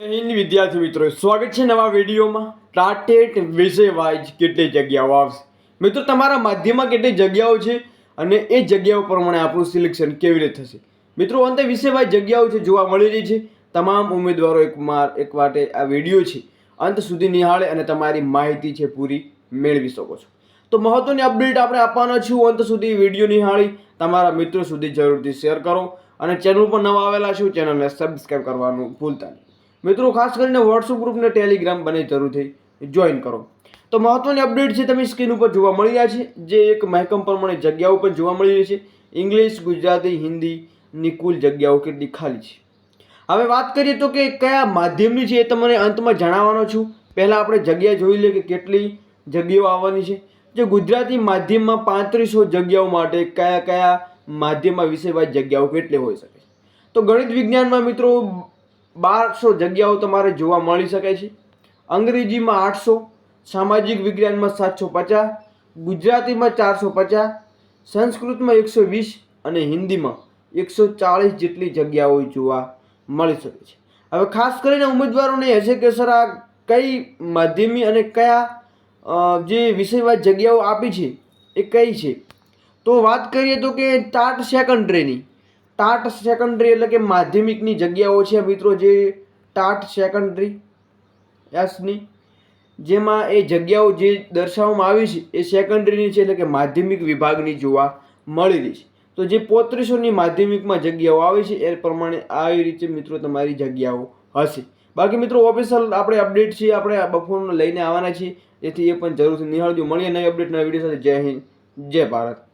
હિન્દ વિદ્યાર્થી મિત્રો, સ્વાગત છે નવા વિડીયોમાં. ટાટેટ વિષય વાઇઝ કેટલી જગ્યાઓ આવશે. મિત્રો, તમારા માધ્યમમાં કેટલી જગ્યાઓ છે અને એ જગ્યાઓ પ્રમાણે આપણું સિલેક્શન કેવી રીતે થશે? મિત્રો, અંતે વિષય વાઇઝ જગ્યાઓ છે જોવા મળી રહી છે. તમામ ઉમેદવારો એક માર, એક વાટે આ વીડિયો છે. અંત સુધી નિહાળે અને તમારી માહિતી છે પૂરી મેળવી શકો છો. તો મહત્વની અપડેટ આપણે આપવાના છું અંત સુધી વીડિયો નિહાળી, તમારા મિત્રો સુધી જરૂરથી શેર કરો અને ચેનલ પર નવા આવેલા છું, ચેનલને સબસ્ક્રાઈબ કરવાનું ભૂલતા નહીં. મિત્રો, ખાસ કરીને વોટ્સઅપ ગ્રુપને ટેલિગ્રામ બને જરૂરથી જોઈન કરો. તો મહત્વની અપડેટ છે તમે સ્ક્રીન ઉપર જોવા મળી રહ્યા છે, જે એક મહેકમ પ્રમાણે જગ્યાઓ પણ જોવા મળી રહી છે. ઇંગ્લિશ ગુજરાતી હિન્દીની કુલ જગ્યાઓ કેટલી ખાલી છે. હવે વાત કરીએ તો કે કયા માધ્યમની છે એ તમને અંતમાં જણાવવાનો છું. પહેલાં આપણે જગ્યા જોઈ લઈએ કે કેટલી જગ્યાઓ આવવાની છે. જે ગુજરાતી માધ્યમમાં પાંત્રીસો જગ્યાઓ માટે કયા કયા માધ્યમમાં વિષયવાદ જગ્યાઓ કેટલી હોઈ શકે તો ગણિત વિજ્ઞાનમાં મિત્રો બારસો જગ્યાઓ તમારે જોવા મળી શકે છે. અંગ્રેજીમાં આઠસો, સામાજિક વિજ્ઞાનમાં સાતસો પચાસ, ગુજરાતીમાં ચારસો પચાસ, સંસ્કૃતમાં એકસો વીસ અને હિન્દીમાં એકસો ચાળીસ જેટલી જગ્યાઓ જોવા મળી શકે છે. હવે ખાસ કરીને ઉમેદવારોને હશે કે સર, આ કઈ માધ્યમી અને કયા જે વિષયવાઇઝ જગ્યાઓ આપી છે એ કઈ છે? તો વાત કરીએ તો કે ટાટ સેકન્ડરીની ટાટ સેકન્ડરી એટલે કે માધ્યમિકની જગ્યાઓ છે મિત્રો જે ટાટ સેકન્ડરી એસની જેમાં એ જગ્યાઓ જે દર્શાવવામાં આવી છે એ સેકન્ડરીની છે એટલે કે માધ્યમિક વિભાગની જોવા મળેલી છે. તો જે પોત્રીસોની માધ્યમિકમાં જગ્યાઓ આવે છે એ પ્રમાણે આવી રીતે મિત્રો તમારી જગ્યાઓ હશે. બાકી મિત્રો ઓફિશિયલ આપણે અપડેટ છે આપણે બપોરનો લઈને આવવાના છીએ. એથી એ પણ જરૂરથી નિહાળજો. મળીએ નવી અપડેટ નવી વીડિયો સાથે. જય હિન્દ, જય ભારત.